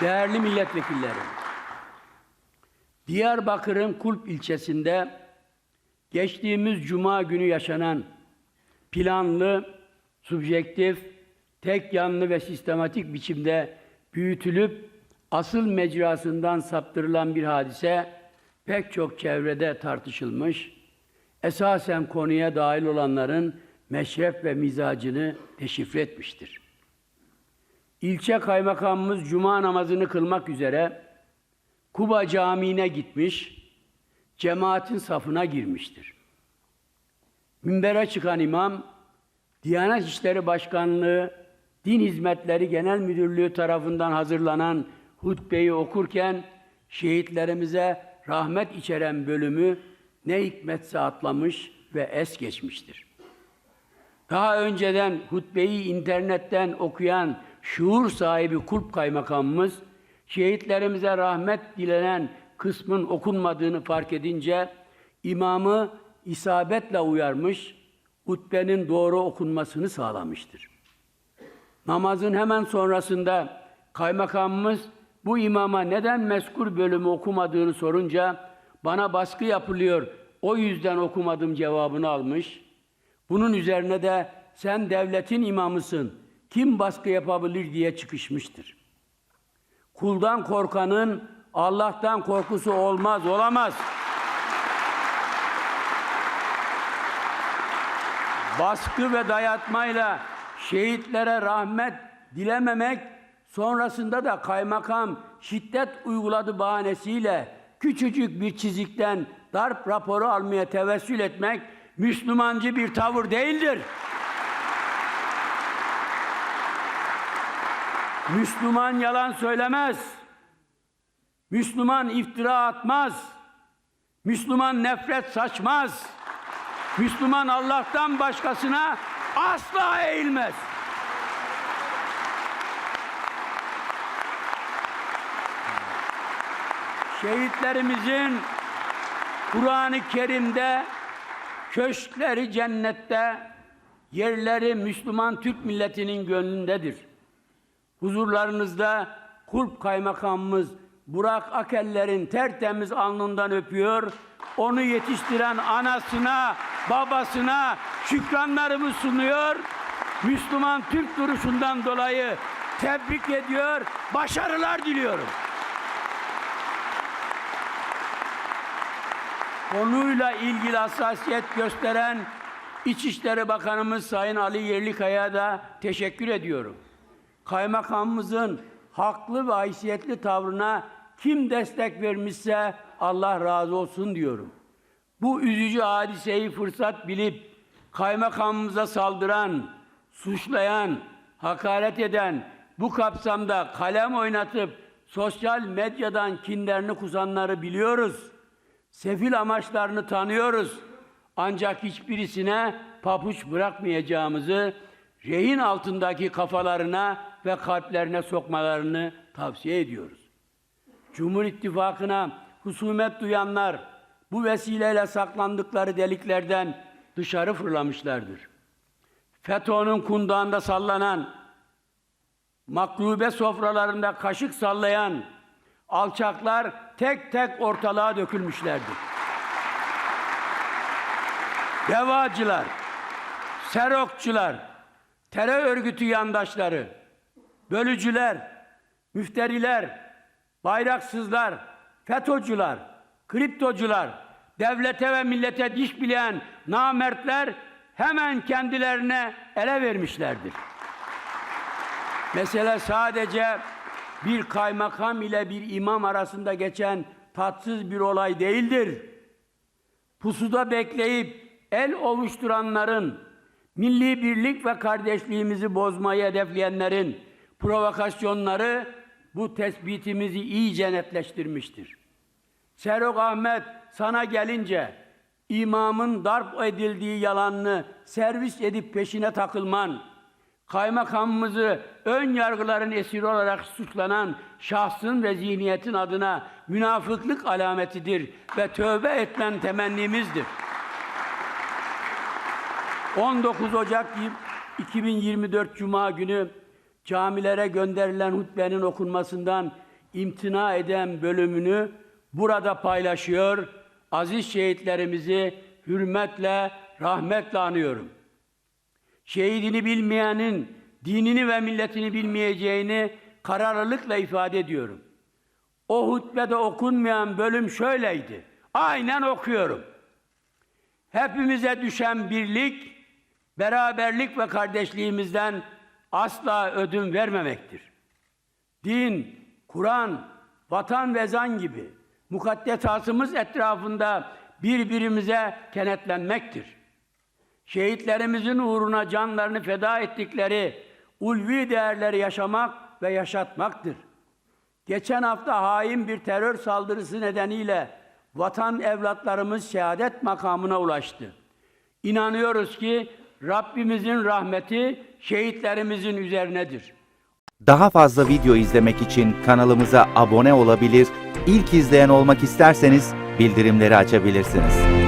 Değerli milletvekilleri, Diyarbakır'ın Kulp ilçesinde geçtiğimiz cuma günü yaşanan planlı, subjektif, tek yanlı ve sistematik biçimde büyütülüp asıl mecrasından saptırılan bir hadise pek çok çevrede tartışılmış, esasen konuya dahil olanların meşrep ve mizacını deşifre etmiştir. İlçe kaymakamımız cuma namazını kılmak üzere Kuba Camii'ne gitmiş, cemaatin safına girmiştir. Minbere çıkan imam, Diyanet İşleri Başkanlığı Din Hizmetleri Genel Müdürlüğü tarafından hazırlanan hutbeyi okurken şehitlerimize rahmet içeren bölümü ne hikmetse atlamış ve es geçmiştir. Daha önceden hutbeyi internetten okuyan şuur sahibi kulp kaymakamımız, şehitlerimize rahmet dilenen kısmın okunmadığını fark edince imamı isabetle uyarmış, hutbenin doğru okunmasını sağlamıştır. Namazın hemen sonrasında kaymakamımız bu imama neden meskur bölümü okumadığını sorunca bana baskı yapılıyor, o yüzden okumadım cevabını almış. Bunun üzerine de sen devletin imamısın, kim baskı yapabilir diye çıkışmıştır. Kuldan korkanın Allah'tan korkusu olmaz, olamaz. Baskı ve dayatmayla şehitlere rahmet dilememek, sonrasında da kaymakam şiddet uyguladı bahanesiyle küçücük bir çizikten darp raporu almaya tevessül etmek Müslümancı bir tavır değildir. Müslüman yalan söylemez. Müslüman iftira atmaz. Müslüman nefret saçmaz. Müslüman Allah'tan başkasına asla eğilmez. Şehitlerimizin Kur'an-ı Kerim'de köşkleri cennette, yerleri Müslüman Türk milletinin gönlündedir. Huzurlarınızda kulp kaymakamımız Burak Akeller'in tertemiz alnından öpüyor. Onu yetiştiren anasına, babasına şükranlarımı sunuyor. Müslüman Türk duruşundan dolayı tebrik ediyor, başarılar diliyorum. Konuyla ilgili hassasiyet gösteren İçişleri Bakanımız Sayın Ali Yerlikaya da teşekkür ediyorum. Kaymakamımızın haklı ve haysiyetli tavrına kim destek vermişse Allah razı olsun diyorum. Bu üzücü hadiseyi fırsat bilip kaymakamımıza saldıran, suçlayan, hakaret eden, bu kapsamda kalem oynatıp sosyal medyadan kinlerini kusanları biliyoruz. Sefil amaçlarını tanıyoruz. Ancak hiçbirisine papuç bırakmayacağımızı rehin altındaki kafalarına ve kalplerine sokmalarını tavsiye ediyoruz. Cumhur İttifakı'na husumet duyanlar bu vesileyle saklandıkları deliklerden dışarı fırlamışlardır. FETÖ'nün kundağında sallanan, maklube sofralarında kaşık sallayan alçaklar tek tek ortalığa dökülmüşlerdir. Devacılar, serokçular, terör örgütü yandaşları, bölücüler, müfteriler, bayraksızlar, FETÖ'cüler, kriptocular, devlete ve millete diş bileyen namertler hemen kendilerine ele vermişlerdir. Mesele sadece bir kaymakam ile bir imam arasında geçen tatsız bir olay değildir. Pusuda bekleyip el ovuşturanların, milli birlik ve kardeşliğimizi bozmayı hedefleyenlerin provokasyonları bu tespitimizi iyice netleştirmiştir. Serok Ahmet sana gelince imamın darp edildiği yalanını servis edip peşine takılman, kaymakamımızı ön yargıların esiri olarak suçlanan şahsın ve zihniyetin adına münafıklık alametidir ve tövbe etmen temennimizdir. 19 Ocak 2024 Cuma günü camilere gönderilen hutbenin okunmasından imtina eden bölümünü burada paylaşıyor. Aziz şehitlerimizi hürmetle, rahmetle anıyorum. Şehidini bilmeyenin dinini ve milletini bilmeyeceğini kararlılıkla ifade ediyorum. O hutbede okunmayan bölüm şöyleydi. Aynen okuyorum. Hepimize düşen birlik, beraberlik ve kardeşliğimizden asla ödün vermemektir. Din, Kur'an, vatan ve zan gibi mukaddesatımız etrafında birbirimize kenetlenmektir. Şehitlerimizin uğruna canlarını feda ettikleri ulvi değerleri yaşamak ve yaşatmaktır. Geçen hafta hain bir terör saldırısı nedeniyle vatan evlatlarımız şehadet makamına ulaştı. İnanıyoruz ki Rabbimizin rahmeti şehitlerimizin üzerinedir. Daha fazla video izlemek için kanalımıza abone olabilir, ilk izleyen olmak isterseniz bildirimleri açabilirsiniz.